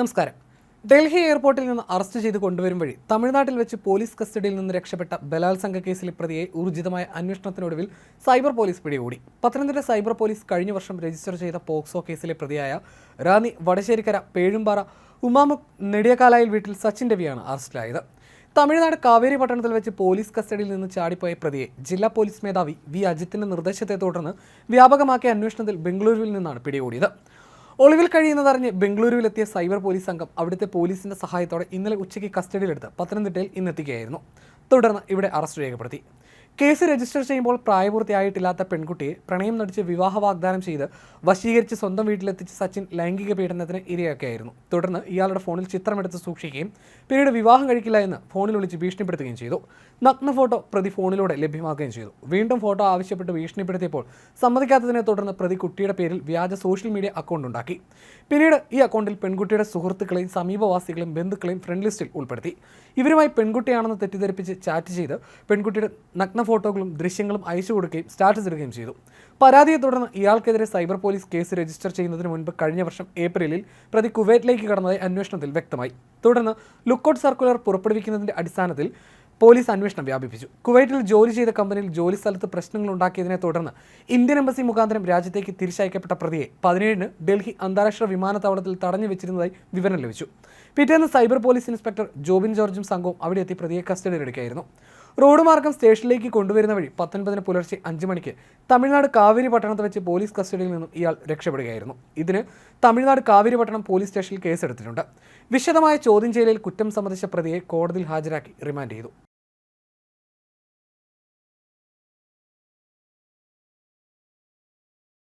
നമസ്കാരം. ഡൽഹി എയർപോർട്ടിൽ നിന്ന് അറസ്റ്റ് ചെയ്ത് കൊണ്ടുവരും വഴി തമിഴ്നാട്ടിൽ വെച്ച് പോലീസ് കസ്റ്റഡിയിൽ നിന്ന് രക്ഷപ്പെട്ട ബലാത്സംഗ കേസിലെ പ്രതിയെ ഊർജിതമായ അന്വേഷണത്തിനൊടുവിൽ സൈബർ പോലീസ് പിടികൂടി. പത്തനംതിട്ട സൈബർ പോലീസ് കഴിഞ്ഞ വർഷം രജിസ്റ്റർ ചെയ്ത പോക്സോ കേസിലെ പ്രതിയായ റാന്നി വടശ്ശേരിക്കര പേഴുംപാറ ഉമാമുക് നെടിയക്കാലായിൽ വീട്ടിൽ സച്ചിൻ രവിയാണ് അറസ്റ്റിലായത്. തമിഴ്നാട് കാവേരി പട്ടണത്തിൽ വെച്ച് പോലീസ് കസ്റ്റഡിയിൽ നിന്ന് ചാടിപ്പോയ പ്രതിയെ ജില്ലാ പോലീസ് മേധാവി വി അജിത്തിന്റെ നിർദ്ദേശത്തെ തുടർന്ന് വ്യാപകമാക്കിയ അന്വേഷണത്തിൽ ബംഗളൂരുവിൽ നിന്നാണ് പിടികൂടിയത്. ഒളിവിൽ കഴിയുന്നതറിഞ്ഞ് ബംഗളൂരുവിലെത്തിയ സൈബർ പോലീസ് സംഘം അവിടുത്തെ പോലീസിന്റെ സഹായത്തോടെ ഇന്നലെ ഉച്ചയ്ക്ക് കസ്റ്റഡിയിലെടുത്ത് പത്തനംതിട്ടയിൽ ഇന്നെത്തിക്കുകയായിരുന്നു. തുടർന്ന് ഇവിടെ അറസ്റ്റ് രേഖപ്പെടുത്തി. കേസ് രജിസ്റ്റർ ചെയ്യുമ്പോൾ പ്രായപൂർത്തിയായിട്ടില്ലാത്ത പെൺകുട്ടിയെ പ്രണയം നടിച്ച് വിവാഹ വാഗ്ദാനം ചെയ്ത് വശീകരിച്ച് സ്വന്തം വീട്ടിലെത്തിച്ച് സച്ചിൻ ലൈംഗിക പീഡനത്തിന് ഇരയൊക്കെയായിരുന്നു തുടർന്ന് ഇയാളുടെ ഫോണിൽ ചിത്രമെടുത്ത് സൂക്ഷിക്കുകയും പിന്നീട് വിവാഹം കഴിക്കില്ല എന്ന് ഫോണിൽ വിളിച്ച് ഭീഷണിപ്പെടുത്തുകയും ചെയ്തു. നഗ്ന ഫോട്ടോ പ്രതി ഫോണിലൂടെ ലഭ്യമാക്കുകയും ചെയ്തു. വീണ്ടും ഫോട്ടോ ആവശ്യപ്പെട്ട് ഭീഷണിപ്പെടുത്തിയപ്പോൾ സമ്മതിക്കാത്തതിനെ തുടർന്ന് പ്രതി കുട്ടിയുടെ പേരിൽ വ്യാജ സോഷ്യൽ മീഡിയ അക്കൗണ്ട് ഉണ്ടാക്കി. പിന്നീട് ഈ അക്കൗണ്ടിൽ പെൺകുട്ടിയുടെ സുഹൃത്തുക്കളെയും സമീപവാസികളെയും ബന്ധുക്കളെയും ഫ്രണ്ട് ലിസ്റ്റിൽ ഉൾപ്പെടുത്തി. ഇവരുമായി പെൺകുട്ടിയാണെന്ന് തെറ്റിദ്ധരിപ്പിച്ച് ചാറ്റ് ചെയ്ത് പെൺകുട്ടിയുടെ നഗ്ന ഫോട്ടോകളും ദൃശ്യങ്ങളും അയച്ചു കൊടുക്കുകയും സ്റ്റാറ്റസ് ഇടുകയും ചെയ്തു. പരാതിയെ തുടർന്ന് ഇയാൾക്കെതിരെ സൈബർ പോലീസ് കേസ് രജിസ്റ്റർ ചെയ്യുന്നതിന് മുൻപ് കഴിഞ്ഞ വർഷം ഏപ്രിലിൽ പ്രതി കുവൈറ്റിലേക്ക് കടന്നതായി അന്വേഷണത്തിൽ വ്യക്തമായി. തുടർന്ന് ലുക്കൌട്ട് സർക്കുലർ പുറപ്പെടുവിക്കുന്നതിന്റെ അടിസ്ഥാനത്തിൽ പോലീസ് അന്വേഷണം വ്യാപിപ്പിച്ചു. കുവൈറ്റിൽ ജോലി ചെയ്ത കമ്പനിയിൽ ജോലി സ്ഥലത്ത് പ്രശ്നങ്ങൾ ഉണ്ടാക്കിയതിനെ തുടർന്ന് ഇന്ത്യൻ എംബസി മുഖാന്തരം രാജ്യത്തേക്ക് തിരിച്ചയക്കപ്പെട്ട പ്രതിയെ പതിനേഴിന് ഡൽഹി അന്താരാഷ്ട്ര വിമാനത്താവളത്തിൽ തടഞ്ഞു വെച്ചിരുന്നതായി വിവരം ലഭിച്ചു. പിറ്റേന്ന് സൈബർ പോലീസ് ഇൻസ്പെക്ടർ ജോബിൻ ജോർജും സംഘവും അവിടെ എത്തി പ്രതിയെ കസ്റ്റഡിയിലെടുക്കുകയായിരുന്നു. റോഡ് മാർഗം സ്റ്റേഷനിലേക്ക് കൊണ്ടുവരുന്ന വഴി പത്തൊൻപതിന് പുലർച്ചെ അഞ്ച് മണിക്ക് തമിഴ്നാട് കാവേരി പട്ടണത്ത് വെച്ച് പോലീസ് കസ്റ്റഡിയിൽ നിന്നും ഇയാൾ രക്ഷപ്പെടുകയായിരുന്നു. ഇതിന് തമിഴ്നാട് കാവേരി പട്ടണം പോലീസ് സ്റ്റേഷനിൽ കേസെടുത്തിട്ടുണ്ട്. വിശദമായ ചോദ്യം ചെയ്യലിൽ കുറ്റം സംബന്ധിച്ച പ്രതിയെ കോടതിയിൽ ഹാജരാക്കി റിമാൻഡ് ചെയ്തു.